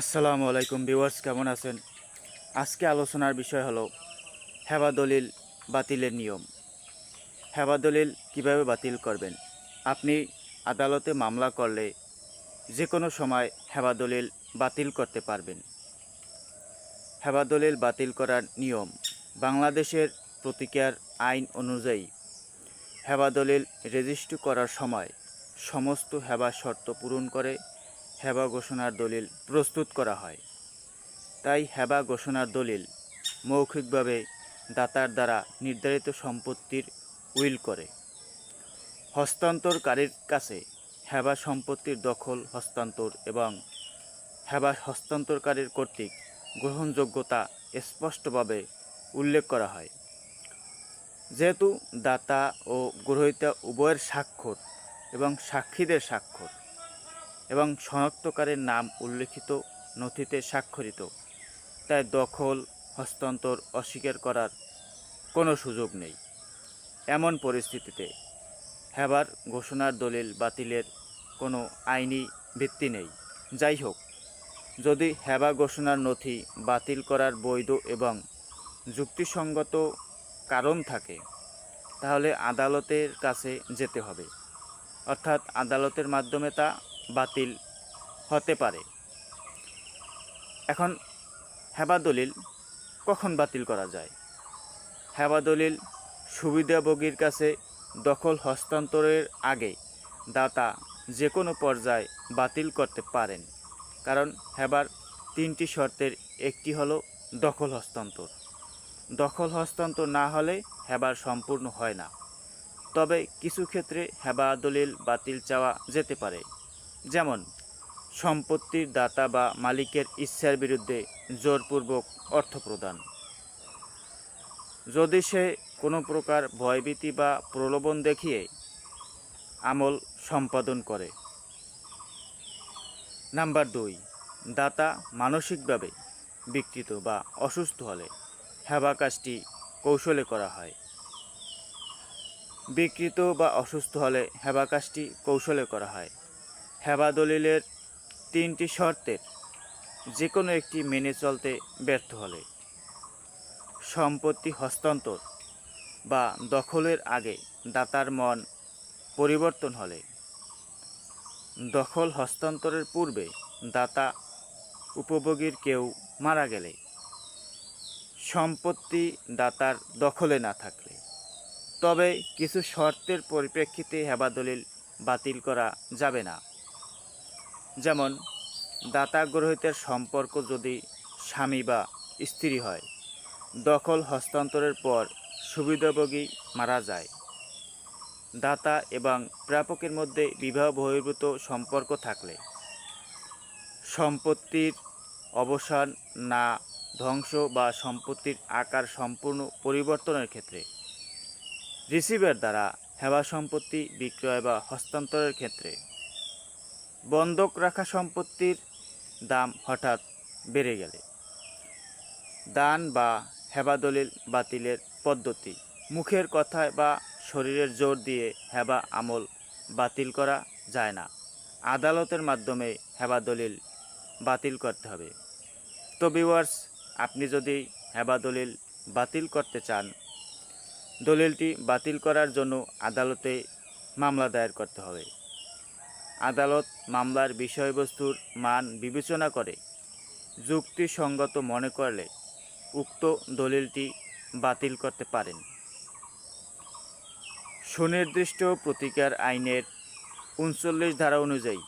আসসালামু আলাইকুম ভিউয়ার্স, কেমন আছেন? আজকে আলোচনার বিষয় হলো হেবা দলিল বাতিলের নিয়ম। হেবা দলিল কীভাবে বাতিল করবেন? আপনি আদালতে মামলা করলে যে কোনো সময় হেবা দলিল বাতিল করতে পারবেন। হেবা দলিল বাতিল করার নিয়ম বাংলাদেশের প্রতিকার আইন অনুযায়ী হেবা দলিল রেজিস্ট্রি করার সময় সমস্ত হেবা শর্ত পূরণ করে হেবা ঘোষণার দলিল প্রস্তুত করা হয়। তাই হেবা ঘোষণার দলিল মৌখিকভাবে দাতার দ্বারা নির্ধারিত সম্পত্তির উইল করে। হস্তান্তরকারীর কাছে হেবা সম্পত্তির দখল, হস্তান্তর এবং হেবা হস্তান্তরকারীর কর্তৃক গ্রহণযোগ্যতা স্পষ্টভাবে উল্লেখ করা হয়। যেহেতু দাতা ও গ্রহীতা উভয়ের স্বাক্ষর এবং সাক্ষীদের স্বাক্ষর এবং শনাক্তকারের নাম উল্লেখিত নথিতে স্বাক্ষরিত, তাই দখল, হস্তান্তর অস্বীকার করার কোনো সুযোগ নেই। এমন পরিস্থিতিতে হেবার ঘোষণার দলিল বাতিলের কোনো আইনি ভিত্তি নেই। যাই হোক, যদি হেবা ঘোষণার নথি বাতিল করার বৈধ এবং যুক্তিসঙ্গত কারণ থাকে, তাহলে আদালতের কাছে যেতে হবে। অর্থাৎ আদালতের মাধ্যমে তা বাতিল হতে পারে। এখন হেবা দলিল কখন বাতিল করা যায়? হেবা দলিল সুবিধাভোগীর কাছে দখল হস্তান্তরের আগে দাতা যে কোনো পর্যায়ে বাতিল করতে পারেন, কারণ হেবার তিনটি শর্তের একটি হলো দখল হস্তান্তর। দখল হস্তান্তর না হলে হেবার সম্পূর্ণ হয় না। তবে কিছু ক্ষেত্রে হেবা দলিল বাতিল চাওয়া যেতে পারে। যেমন, সম্পত্তির দাতা বা মালিকের ইচ্ছার বিরুদ্ধে জোরপূর্বক অর্থ প্রদান। যদি সে কোনো প্রকার ভয়ভীতি বা প্রলোভন দেখিয়ে আমল সম্পাদন করে। নাম্বার দুই, দাতা মানসিকভাবে বিকৃত বা অসুস্থ হলে হেবা কাজটি কৌশলে করা হয়। বিকৃত বা অসুস্থ হলে হেবা কাজটি কৌশলে করা হয়। হেবা দলিলের তিনটি শর্তের যে কোনো একটি মেনে চলতে ব্যর্থ হলে সম্পত্তি হস্তান্তর বা দখলের আগে দাতার মন পরিবর্তন হলে দখল হস্তান্তরের পূর্বে দাতা উপভোগীর কেউ মারা গেলে সম্পত্তি দাতার দখলে না থাকলে। তবে কিছু শর্তের পরিপ্রেক্ষিতে হেবা দলিল বাতিল করা যাবে না। যেমন দাতা গ্রহিতের সম্পর্ক যদি স্বামী বা স্ত্রী হয়, দখল হস্তান্তরের পর সুবিধাভোগী মারা যায়। দাতা এবং প্রাপকের মধ্যে বিবাহ বহির্ভূত সম্পর্ক থাকলে সম্পত্তির অবসান না ধ্বংস বা সম্পত্তির আকার সম্পূর্ণ পরিবর্তনের ক্ষেত্রে রিসিভার দ্বারা হেবা সম্পত্তি বিক্রয় বা হস্তান্তরের ক্ষেত্রে বন্ধক রাখা সম্পত্তির দাম হঠাৎ বেড়ে গেলে। দান বা হেবা দলিল বাতিলের পদ্ধতি, মুখের কথায় বা শরীরের জোর দিয়ে হেবা আমল বাতিল করা যায় না। আদালতের মাধ্যমে হেবা দলিল বাতিল করতে হবে। তো ভিউয়ার্স, আপনি যদি হেবা দলিল বাতিল করতে চান, দলিলটি বাতিল করার জন্য আদালতে মামলা দায়ের করতে হবে। আদালত মামলার বিষয়বস্তুর মান বিবেচনা করে যুক্তিসঙ্গত মনে করলে উক্ত দলিলটি বাতিল করতে পারেন। সুনির্দিষ্ট প্রতিকার আইনের উনচল্লিশ ধারা অনুযায়ী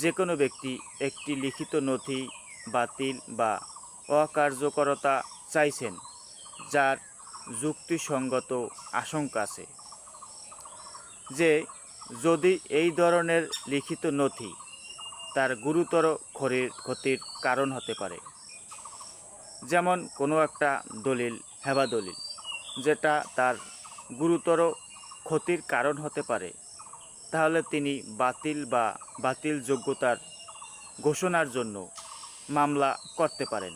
যে কোনো ব্যক্তি একটি লিখিত নথি বাতিল বা অকার্যকরতা চাইছেন, যার যুক্তিসঙ্গত আশঙ্কা আছে, যে যদি এই ধরনের লিখিত নথি তার গুরুতর ক্ষতির ক্ষতির কারণ হতে পারে। যেমন কোনো একটা দলিল, হেবা দলিল, যেটা তার গুরুতর ক্ষতির কারণ হতে পারে, তাহলে তিনি বাতিল বা বাতিল যোগ্যতার ঘোষণার জন্য মামলা করতে পারেন।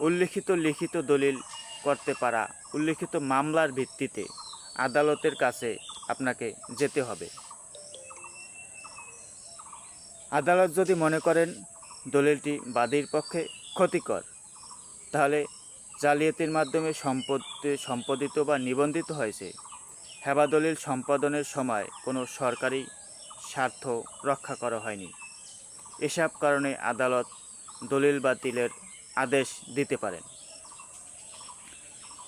উল্লিখিত লিখিত দলিল করতে পারা, উল্লিখিত মামলার ভিত্তিতে আদালতের কাছে আপনাকে যেতে হবে। আদালত যদি মনে করেন দলিলটি বাদীর পক্ষে ক্ষতিকর, তাহলে জালিয়াতির মাধ্যমে সম্পত্তি, সম্পাদিত বা নিবন্ধিত হয়েছে হেবা দলিল সম্পাদনের সময় কোনো সরকারি স্বার্থ রক্ষা করা হয়নি। এসব কারণে আদালত দলিল বাতিলের আদেশ দিতে পারেন।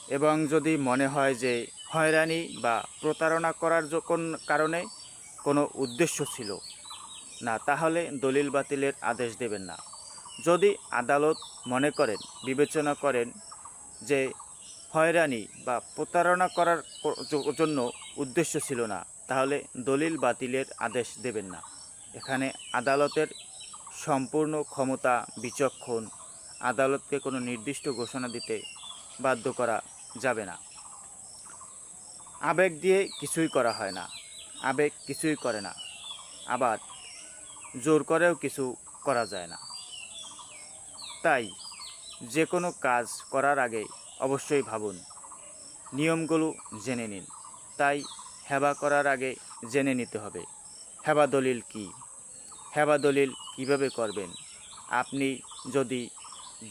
এবং যদি মনে হয় যে হয়রানি বা প্রতারণা করার কোন- কারণে কোনো উদ্দেশ্য ছিল? না, তাহলে দলিল বাতিলের আদেশ দেবেন না। যদি আদালত মনে করেন, বিবেচনা করেন যে হয়রানি বা প্রতারণা করার জন্য উদ্দেশ্য ছিল না, তাহলে দলিল বাতিলের আদেশ দেবেন না। এখানে আদালতের সম্পূর্ণ ক্ষমতা বিচক্ষণ, আদালতকে কোনো নির্দিষ্ট ঘোষণা দিতে বাধ্য করা যাবে না। আবেগ দিয়ে কিছুই করা হয় না। আবেগ কিছুই করে না। আবার জোর করেও কিছু করা যায় না। তাই যে কোনো কাজ করার আগে অবশ্যই ভাবুন। নিয়মগুলো জেনে নিন। তাই হেবা করার আগে জেনে নিতে হবে। হেবা দলিল কি? হেবা দলিল কীভাবে করবেন? আপনি যদি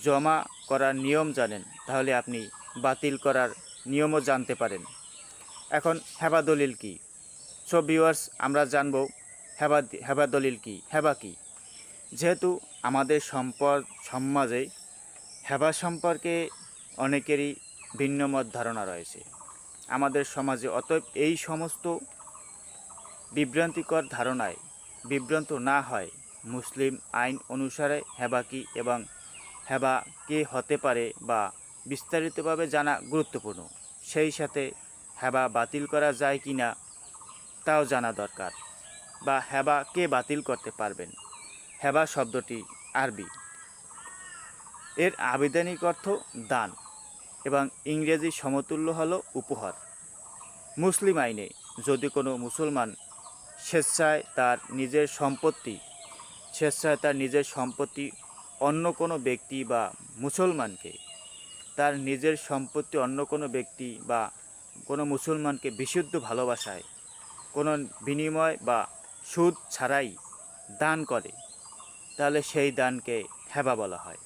জমা করার নিয়ম জানেন, তাহলে আপনি বাতিল করার নিয়মও জানতে পারেন। এখন হেবা দলিল কি? সো ভিউয়ার্স আমরা জানব হেবা হেবা দলিল কি? হেবা কি? যেহেতু আমাদের সম্পদ, সমাজে হেবা সম্পর্কে অনেকেরই ভিন্নমত ধারণা রয়েছে। আমাদের সমাজে অতএব এই সমস্ত বিভ্রান্তিকর ধারণায় বিভ্রান্ত না হয়। মুসলিম আইন অনুসারে হেবা কি এবং হেবা কে হতে পারে বা বিস্তারিতভাবে জানা গুরুত্বপূর্ণ। সেই সাথে হেবা বাতিল করা যায় কি না, তাও জানা দরকার। বা হেবা কে বাতিল করতে পারবেন? হেবা শব্দটি আরবি। এর আবেদনিক অর্থ দান এবং ইংরেজি সমতুল্য হল উপহার। মুসলিম আইনে যদি কোনো মুসলমান স্বেচ্ছায় তার নিজের সম্পত্তি, স্বেচ্ছায় তার নিজের সম্পত্তি অন্য কোনো ব্যক্তি বা মুসলমানকে, তার নিজের সম্পত্তি অন্য কোনো ব্যক্তি বা কোনো মুসলমানকে বিশুদ্ধ ভালোবাসায়, কোনো বিনিময় বা সুদ ছাড়াই দান করে, তাহলে সেই দানকে হেবা বলা হয়।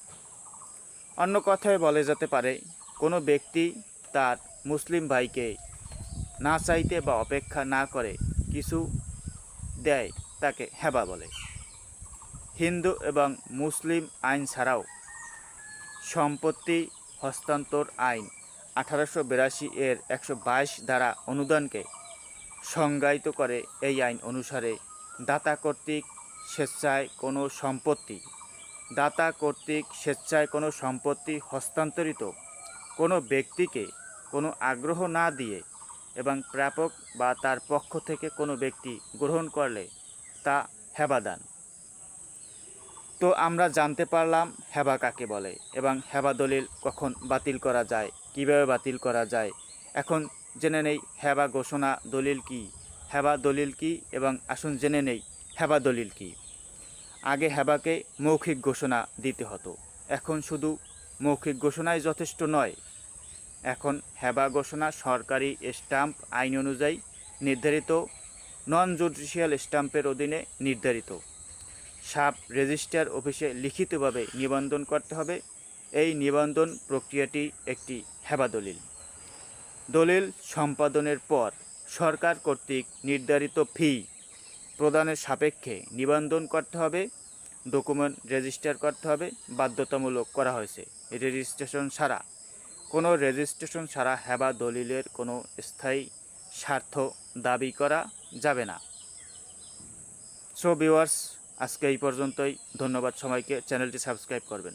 অন্য কথায় বলে যেতে পারে, কোনো ব্যক্তি তার মুসলিম ভাইকে না চাইতে বা অপেক্ষা না করে কিছু দেয়, তাকে হেবা বলে। হিন্দু এবং মুসলিম আইন ছাড়াও সম্পত্তি হস্তান্তর আইন আঠারোশো বিরাশি এর একশো বাইশ দ্বারা অনুদানকে সংজ্ঞায়িত করে এই আইন অনুসারে দাতা কর্তৃক স্বেচ্ছায় কোনো সম্পত্তি, দাতা কর্তৃক স্বেচ্ছায় কোনো সম্পত্তি হস্তান্তরিত কোনো ব্যক্তিকে কোনো আগ্রহ না দিয়ে এবং প্রাপক বা তার পক্ষ থেকে কোনো ব্যক্তি গ্রহণ করলে তা হেবাদান। তো আমরা জানতে পারলাম হেবা কাকে বলে এবং হেবা দলিল কখন বাতিল করা যায় কীভাবে বাতিল করা যায়? এখন জেনে নেই হেবা ঘোষণা দলিল কি? হেবা দলিল কি? এবং আসুন জেনে নেই হেবা দলিল কি? আগে হেবাকে মৌখিক ঘোষণা দিতে হতো। এখন শুধু মৌখিক ঘোষণাই যথেষ্ট নয়। এখন হেবা ঘোষণা সরকারি স্ট্যাম্প আইন অনুযায়ী নির্ধারিত নন জুডিশিয়াল স্ট্যাম্পের অধীনে নির্ধারিত। সাব রেজিস্ট্রার অফিসে লিখিতভাবে নিবন্ধন করতে হবে। এই নিবন্ধন প্রক্রিয়াটি একটি হেবা দলিল? দলিল সম্পাদনের পর সরকার কর্তৃক নির্ধারিত ফি প্রদানের সাপেক্ষে নিবন্ধন করতে হবে, ডকুমেন্ট রেজিস্টার করতে হবে, বাধ্যতামূলক করা হয়েছে। রেজিস্ট্রেশন ছাড়া, কোনো রেজিস্ট্রেশন ছাড়া হেবা দলিলের কোনো স্থায়ী স্বার্থ দাবি করা যাবে না। সো ভিউয়ার্স, আজকে এই পর্যন্তই। ধন্যবাদ সবাইকে। চ্যানেলটি সাবস্ক্রাইব করবেন।